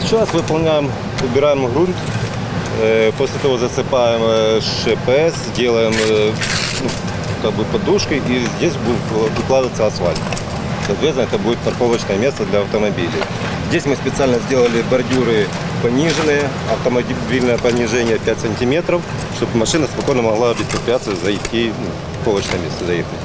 Сейчас выполняем, убираем грунт, э, после того засыпаем э, ШПС, делаем э, ну, как бы подушкой и здесь будет выкладываться асфальт. Соответственно, это будет парковочное место для автомобилей. Здесь мы специально сделали бордюры пониженные, автомобильное понижение 5 сантиметров, чтобы машина спокойно могла беспрепятственно зайти ну, в парковочное место, заехать.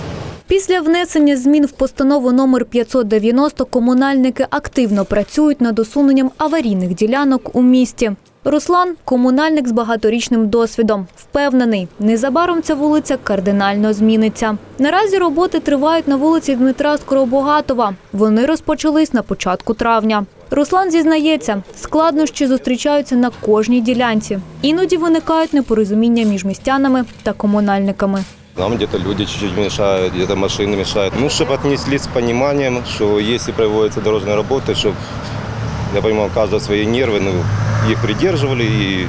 Після внесення змін в постанову номер 590 комунальники активно працюють над усуненням аварійних ділянок у місті. Руслан – комунальник з багаторічним досвідом. Впевнений, незабаром ця вулиця кардинально зміниться. Наразі роботи тривають на вулиці Дмитра Скоробогатова. Вони розпочались на початку травня. Руслан зізнається, складнощі зустрічаються на кожній ділянці. Іноді виникають непорозуміння між містянами та комунальниками. Нам где-то люди чуть-чуть мешают, где-то машины мешают. Ну, чтобы отнеслись с пониманием, что если проводятся дорожные работы, чтобы, я понимаю, у каждого свои нервы, ну, их придерживали и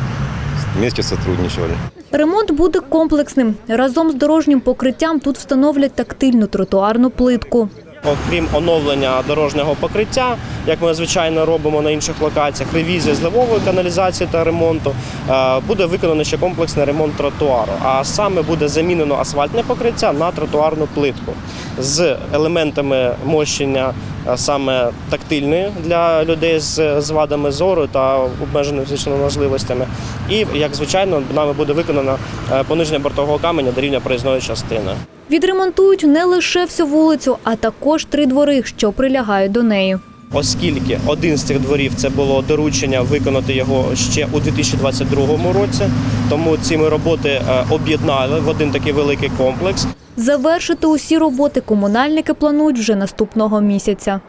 вместе сотрудничали. Ремонт буде комплексним. Разом з дорожнім покриттям тут встановлять тактильну тротуарну плитку. Окрім оновлення дорожнього покриття, як ми звичайно робимо на інших локаціях, ревізія зливової каналізації та ремонту, е, буде виконано ще комплексний ремонт тротуару. А саме буде замінено асфальтне покриття на тротуарну плитку з елементами мощення е, саме тактильної для людей з з вадами зору та обмеженими фізичними можливостями. І як звичайно, нами буде виконано е, пониження бортового каменя до рівня проїзної частини. Відремонтують не лише всю вулицю, а також три двори, що прилягають до неї. Оскільки один з цих дворів це було доручення виконати його ще у 2022 році, тому ці ми роботи е, об'єднали в один такий великий комплекс. Завершити усі роботи комунальники планують вже наступного місяця.